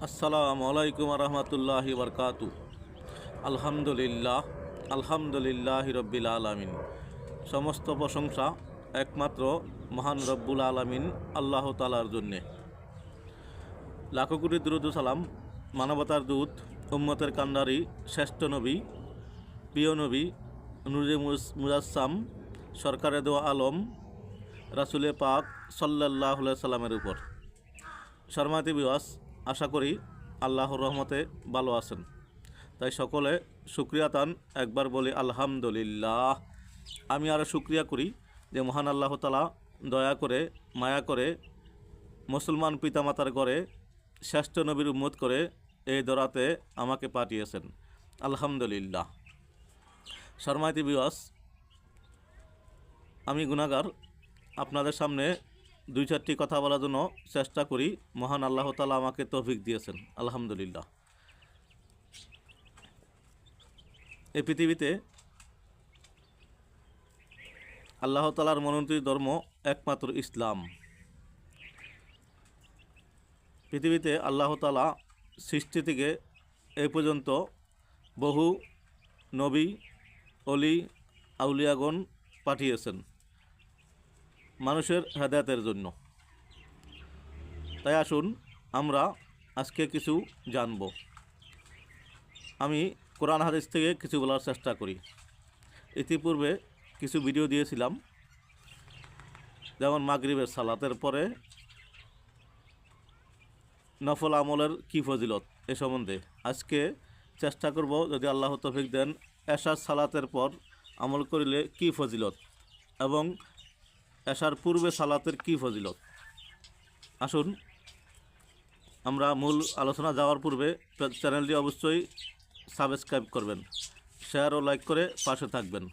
আসসালামু আলাইকুম রহমতুল্লাহি বরকাতু আলহামদুলিল্লাহ আলহামদুলিল্লাহ রব্বিল আলমিন। সমস্ত প্রশংসা একমাত্র মহান রব্বুল আলমিন আল্লাহ তালার জন্যে। লাখো কোটি দুরুদ সালাম, মানবতার দূত, উম্মতের কান্ডারি, শ্রেষ্ঠ নবী, প্রিয় নবী, নুরে মুজ- মুজাসসাম, সরকারে দোয়া আলম, রাসুলে পাক সাল্লাহ সাল্লামের উপর। শর্মাতি বিওয়াস আশা করি আল্লাহর রহমতে ভালো আছেন। তাই সকলে শুক্রিয়া তান একবার বলি আলহামদুলিল্লাহ। আমি আরও শুক্রিয়া করি যে মহান আল্লাহ তালা দয়া করে, মায়া করে মুসলমান পিতামাতার ঘরে শ্রেষ্ঠ নবীর উম্মত করে এই দরাতে আমাকে পাঠিয়েছেন। আলহামদুলিল্লাহ। শর্মাতি বিওয়াস আমি গুনাগার আপনাদের সামনে দুই চারটি কথা বলার জন্য চেষ্টা করি। মহান আল্লাহ তালা আমাকে তৌফিক দিয়েছেন। আলহামদুলিল্লাহ। এই পৃথিবীতে আল্লাহ তালার মনোনীত ধর্ম একমাত্র ইসলাম। পৃথিবীতে আল্লাহ তালা সৃষ্টি থেকে এই পর্যন্ত বহু নবী, অলি, আউলিয়াগণ পাঠিয়েছেন। মানুষের হেদায়তের জন্য। তাই আসুন আমরা আজকে কিছু জানব। আমি কোরআন হাদিস থেকে কিছু বলার চেষ্টা করি। ইতিপূর্বে কিছু ভিডিও দিয়েছিলাম। যেমন মাগরিবের সালাতের পরে নফল আমলের কী ফজিলত এ সম্বন্ধে। আজকে চেষ্টা করব যদি আল্লাহ তফিক দেন এশার সালাতের পর আমল করিলে কী ফজিলত এবং এশার পূর্বে সালাতের কী ফজিলত? আসুন, আমরা মূল আলোচনা যাওয়ার পূর্বে চ্যানেলটি অবশ্যই সাবস্ক্রাইব করবেন, শেয়ার ও লাইক করে পাশে থাকবেন।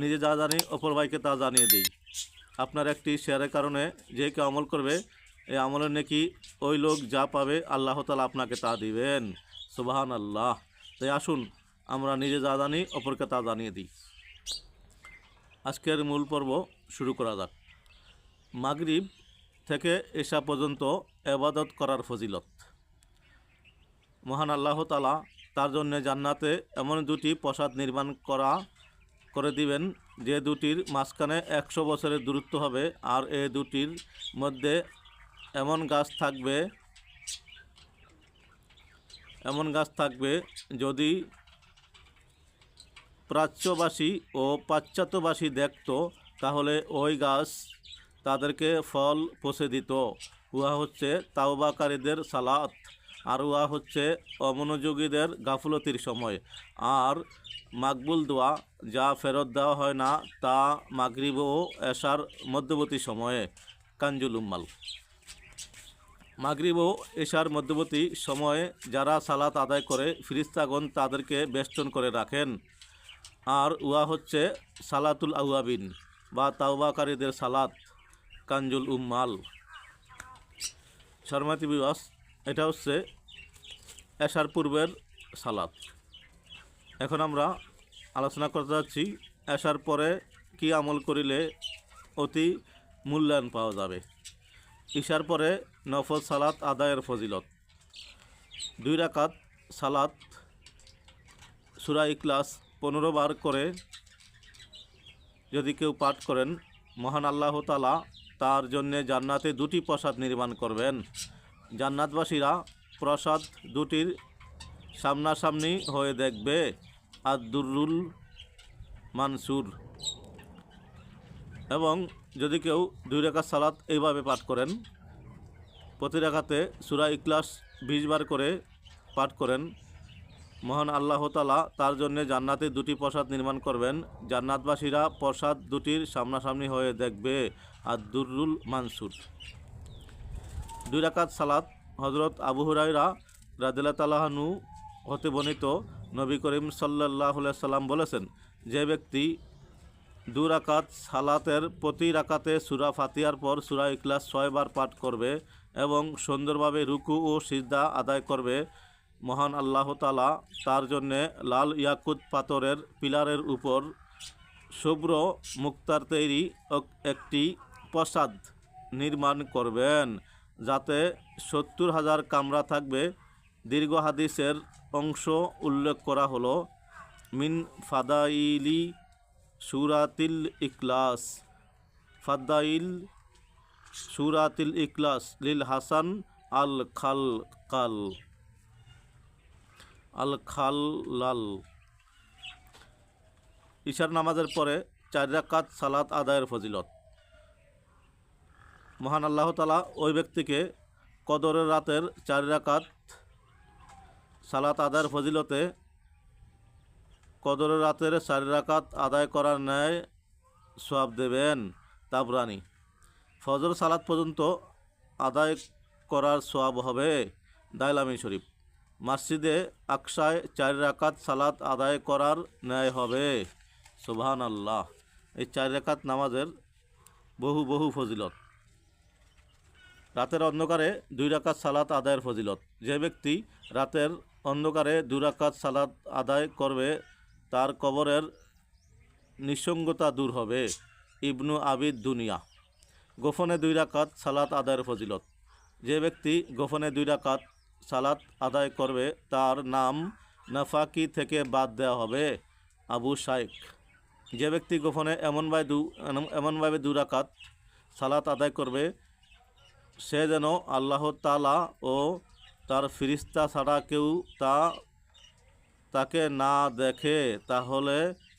নিজে যা জানি, অপর ভাইকে তা জানিয়ে দিই। আপনার একটি শেয়ারের কারণে যে কেউ আমল করবে এই আমলের নাকি ওই লোক যা পাবে আল্লাহ তালা আপনাকে তা দিবেন। সুবাহান আল্লাহ তাই আসুন, আমরা নিজে যা জানি, অপরকে তা জানিয়ে দিই। আজকের মূল পর্ব শুরু করা যাক। মাগরিব থেকে এশা পর্যন্ত এবাদত করার ফজিলত। মহান আল্লাহ তালা তার জন্য জান্নাতে এমন দুটি প্রসাদ নির্মাণ করা, করে দিবেন, যে দুটির মাঝখানে একশো বছরের দূরত্ব হবে আর এ দুটির মধ্যে এমন গাছ থাকবে, এমন গাছ থাকবে যদি প্রাচ্যবাসী ও পাশ্চাত্যবাসী দেখত, তাহলে ওই গাছ তাদেরকে ফল পৌঁছে দিত। উহা হচ্ছে তাওবাকারীদের সালাত, আর উহা হচ্ছে অমনোযোগীদের গাফলতির সময়। আর মাকবুল দোয়া যা ফেরত দেওয়া হয় না, তা মাগরিব ও এশার মধ্যবর্তী সময়ে। কাঞ্জুল উম্মাল মাগরিব ও এশার মধ্যবর্তী সময়ে যারা সালাত আদায় করে, ফিরিস্তাগণ তাদেরকে বেষ্টন করে রাখেন। আর উহা হচ্ছে সালাতুল আউয়াবিন, বা তাওবাকারীদের সালাত, কাঞ্জুল উম্মাল। শর্মাতি বিবাস, এটা হচ্ছে এশার পূর্বের সালাত। এখন আমরা আলোচনা করতে যাচ্ছি, এশার পরে কি আমল করিলে অতি মূল্যায়ন পাওয়া যাবে। ঈশার পরে নফল সালাত আদায়ের ফজিলত। দুই রাকাত সালাত, সুরা ইকলাস পনেরো বার করে যদি কেউ পাঠ করেন, মহান আল্লাহ তালা তার জন্যে জান্নাতে দুটি প্রসাদ নির্মাণ করবেন। জান্নাতবাসীরা প্রসাদ দুটির সামনাসামনি হয়ে দেখবে। আর দুরুল মানসুর। এবং যদি কেউ দুই রেখা সালাত এইভাবে পাঠ করেন, প্রতি রেখাতে সুরা ইকলাস বিশ বার করে পাঠ করেন মহান আল্লাহ তালা তার জন্য জান্নাতে দুটি প্রসাদ নির্মাণ করবেন। জান্নাতবাসীরা প্রসাদ দুটির সামনাসামনি হয়ে দেখবে। আর দুরুল মানসুর। দুই রাকাত সালাত হজরত আবু হুরাইরা রাদিল্লা তালাহানু হতে বর্ণিত নবী করিম সাল্লাহ সাল্লাম বলেছেন, যে ব্যক্তি দু রাকাত সালাতের প্রতি রাকাতে সুরা ফাতিয়ার পর সুরা ইকলাস ছয়বার পাঠ করবে এবং সুন্দরভাবে রুকু ও সিজদা আদায় করবে মহান আল্লাহ তালা তার জন্যে লাল ইয়াকুত পাথরের পিলারের উপর শুভ্র মুক্তার তৈরি একটি প্রসাদ নির্মাণ করবেন, যাতে সত্তর হাজার কামরা থাকবে। দীর্ঘ হাদিসের অংশ উল্লেখ করা হলো, মিন ফাদাইলি সুরাতিল ইকলাস ফাদাইল সুরাতিল ইকলাস লিল হাসান আল খাল কাল আল খাল্লাল ঈশার নামাজের পরে চার রাকাত সালাত আদায়ের ফজিলত। মহান আল্লাহ তালা ওই ব্যক্তিকে কদরের রাতের চার রাকাত সালাত আদায়ের ফজিলতে কদরের রাতের চার রাকাত আদায় করার ন্যায় সওয়াব দেবেন তাবরানি। ফজর সালাত পর্যন্ত আদায় করার সোয়াব হবে দাইলামি শরীফ। মসজিদে আকশায় চার রাকাত সালাত আদায় করার ন্যায় হবে। সুবহান আল্লাহ এই চার রাকাত নামাজের বহু বহু ফজিলত। রাতের অন্ধকারে দুই রাকাত সালাত আদায়ের ফজিলত। যে ব্যক্তি রাতের অন্ধকারে দুই রাকাত সালাত আদায় করবে, তার কবরের নিঃসঙ্গতা দূর হবে। ইবনু আবিদ দুনিয়া। গোফনে দুই রাকাত সালাত আদায়ের ফজিলত। যে ব্যক্তি গোপনে দুই রাকাত সালাত আদায় করবে, তার নাম নাফাকি থেকে বাদ দেওয়া হবে। আবু শাইখ, যে ব্যক্তি গোপনে এমনভাবে দু এমনভাবে দু রাকাত সালাত আদায় করবে, সে যেন আল্লাহ তালা ও তার ফিরিস্তা ছাড়া কেউ তা, তাকে না দেখে, তাহলে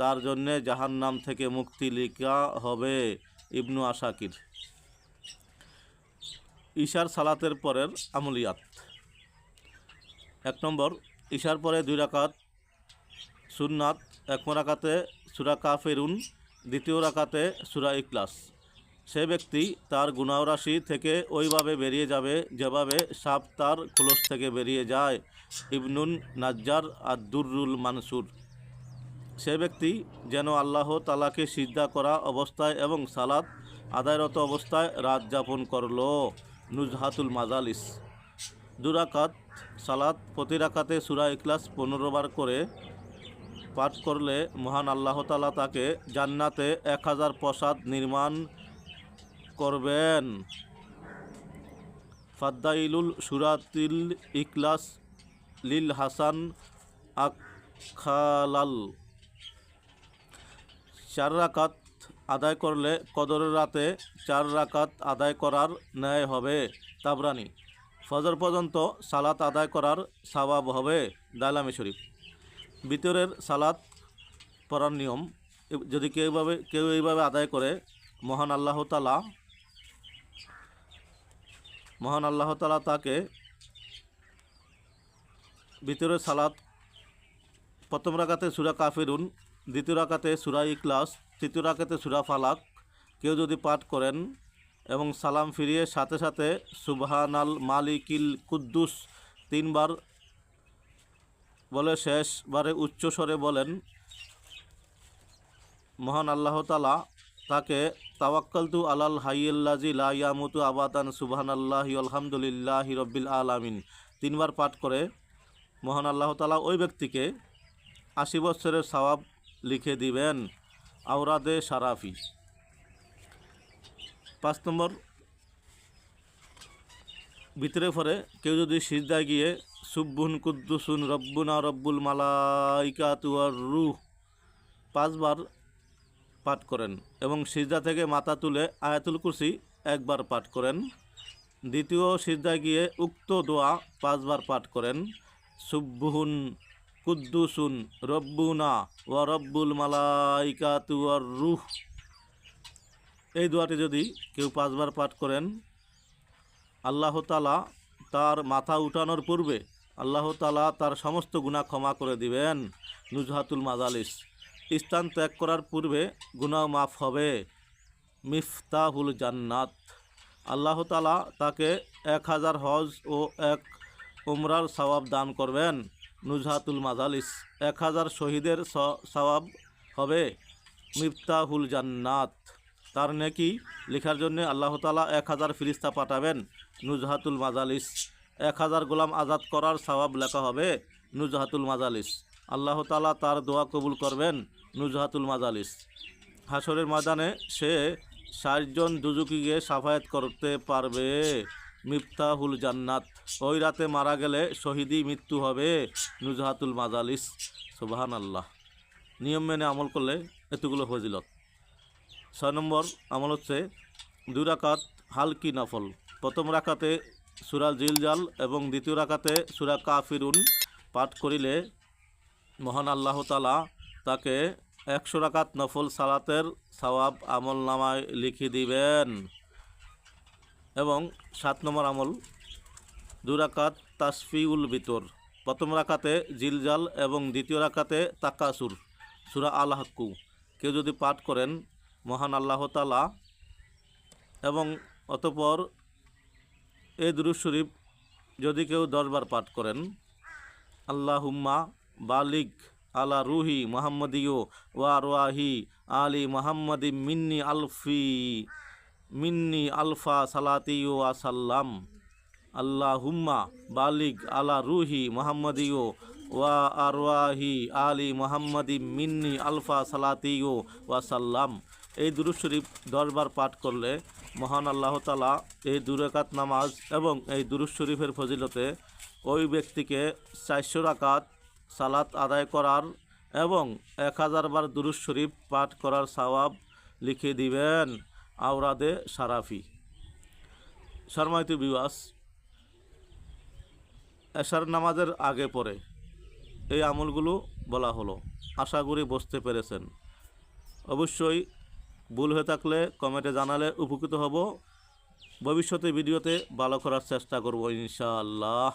তার জন্যে জাহান্নাম থেকে মুক্তি লিখা হবে ইবনু আশাকির। ঈশার সালাতের পরের আমলিয়াত। এক নম্বর, ঈশার পরে দুই রাকাত সুন্নাত, এক রাকাতে সুরা কাফেরুন, দ্বিতীয় রাকাতে সুরা ইকলাস সে ব্যক্তি তার গুণাওরাশি থেকে ওইভাবে বেরিয়ে যাবে যেভাবে সাপ তার খোলস থেকে বেরিয়ে যায়, ইবনুন নাজ্জার আর দুররুল মানসুর। সে ব্যক্তি যেন আল্লাহ তালাকে সিদ্ধা করা অবস্থায় এবং সালাত আদায়রত অবস্থায় রাত যাপন করল, নুজহাতুল মাজালিস। দুরাকাত, সালাত প্রতি রাকাতে সুরা ইখলাস পনেরো বার করে পাঠ করলে মহান আল্লাহ তালা তাকে জান্নাতে এক হাজার প্রসাদ নির্মাণ করবেন। ফাদ্দাইলুল সুরাতিল ইকলাস লিল হাসান আখালাল। চার রাকাত আদায় করলে কদরের রাতে চার রাকাত আদায় করার ন্যায় হবে। তাবরানি। ফজর পর্যন্ত সালাত আদায় করার সাবাব হবে দালামি শরীফ। ভিতরের সালাত পড়ার নিয়ম, যদি কেউ এইভাবে কেউ এইভাবে আদায় করে, মহান আল্লাহ তালা মহান আল্লাহ তালা তাকে ভিতরের সালাত, প্রথম রাকাতে সুরা কাফিরুন, দ্বিতীয় রাকাতে সুরা ইকলাস তৃতীয় রাকাতে সুরা ফালাক, কেউ যদি পাঠ করেন এবং সালাম ফিরিয়ে সাথে সাথে সুবহানাল মালিকিল কুদ্দুস তিনবার বলে শেষবারে উচ্চ স্বরে বলেন, মহান আল্লাহ তালা তাকে তাওয়াক্কালতু আলাল হাইয়াল্লাজি লা ইয়ামুতু আবাদান সুবহানাল্লাহি আলহামদুলিল্লাহি রব্বিল আলামিন। তিনবার পাঠ করে মহান আল্লাহ তালা ওই ব্যক্তিকে আশি বছরের সওয়াব লিখে দিবেন, আওরাদে সারাফি। পাঁচ নম্বর। ভিতরে পরে কেউ যদি সিজদা গিয়ে সুব্বুন কুদ্দুসুন রব্বুনা রব্বুল মালাইকাতুয়ার রুহ পাঁচবার পাঠ করেন এবং সিজদা থেকে মাথা তুলে আয়াতুল কুরসি একবার পাঠ করেন। দ্বিতীয় সিজদায় গিয়ে উক্ত দোয়া পাঁচবার পাঠ করেন। সুব্বুহুন কুদ্দুসুন রব্বুনা ওয়া রব্বুল মালাইকা মালাইকাতুয়ার রুহ এই দোয়াটি যদি কেউ পাঁচবার পাঠ করেন, আল্লাহ তালা তার মাথা উঠানোর পূর্বে আল্লাহ তালা তার সমস্ত গুণা ক্ষমা করে দিবেন। নুজহাতুল মাজালিস। স্থান ত্যাগ করার পূর্বে গুনাহ মাফ হবে। মিফতাহুল জান্নাত। আল্লাহ তালা তাকে এক হাজার হজ ও এক উমরার সওয়াব দান করবেন। নুজহাতুল মাজালিস। এক হাজার শহীদের সওয়াব হবে। মিফতাহুল জান্নাত। তার নেকি লেখার জন্য আল্লাহ তালা এক হাজার ফিরিস্তা পাঠাবেন নুজহাতুল মাজালিস। এক হাজার গোলাম আজাদ করার সওয়াব লেখা হবে নুজহাতুল মাজালিস। আল্লাহ তালা তার দোয়া কবুল করবেন নুজহাতুল মাজালিস। হাসরের ময়দানে সে ষাটজন দুজুকিকে সাফায়াত করতে পারবে। মিফতাহুল জান্নাত। ওই রাতে মারা গেলে শহীদি মৃত্যু হবে নুজহাতুল মাজালিস। সুবাহান আল্লাহ নিয়ম মেনে আমল করলে এতগুলো ফজিলত। ছয় নম্বর আমল হচ্ছে দুই রাকাত হালকি নফল। প্রথম রাকাতে সুরা জিলজাল এবং দ্বিতীয় রাকাতে সুরা কাফিরুন পাঠ করিলে মহান আল্লাহ তালা তাকে একশো রাকাত নফল সালাতের সওয়াব আমল নামায় লিখে দিবেন। এবং সাত নম্বর আমল দু রাকাত তাসফিউল বিতর। প্রথম রাকাতে জিলজাল এবং দ্বিতীয় রাকাতে তাকাসুর, সুরা আল হাক্কু কেউ যদি পাঠ করেন মহান আল্লাহ তালা এবং অতপর এই দুরুজ শরীফ যদি কেউ দশবার পাঠ করেন, আল্লাহুম্মা বালিক আলা রুহি মোহাম্মদিও ওয়া রোয়াহি আলী মোহাম্মদি মিন্নি আলফি, মিন্নি আলফা সালাতিও আসাল্লাম আল্লাহুম্মা বালিক আলা রুহি মোহাম্মদিও ওয়া আরওয়াহি আলী মোহাম্মদি মিন্নি আলফা সালাতিও ওয়াসাল্লাম এই দুরুদ শরীফ দশবার পাঠ করলে মহান আল্লাহ তালা এই দুরাকাত নামাজ এবং এই দুরুদ শরীফের ফজিলতে ওই ব্যক্তিকে চারশো রাকাত সালাত আদায় করার এবং এক হাজার বার দুরুদ শরীফ পাঠ করার সওয়াব লিখে দিবেন আওরাদে সারাফি। শর্মাইতু বিবাস এশার নামাজের আগে পরে এই আমলগুলো বলা হলো। আশা করি বুঝতে পেরেছেন। অবশ্যই ভুল হয়ে থাকলে কমেন্টে জানালে উপকৃত হব। ভবিষ্যতে ভিডিওতে ভালো করার চেষ্টা করব ইনশাআল্লাহ।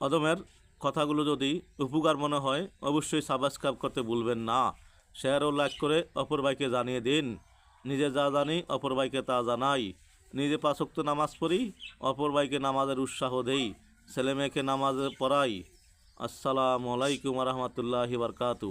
অদমের কথাগুলো যদি উপকার মনে হয়, অবশ্যই সাবস্ক্রাইব করতে ভুলবেন না। শেয়ার ও লাইক করে অপর ভাইকে জানিয়ে দিন। নিজে যা জানি, অপর ভাইকে তা জানাই। নিজে পাঁচক্ত নামাজ পড়ি, অপর ভাইকে নামাজের উৎসাহ দেই। ছেলে মেয়েকে নামাজে পড়াই। আসসালামু আলাইকুম রহমতুল্লাহি বারকাতু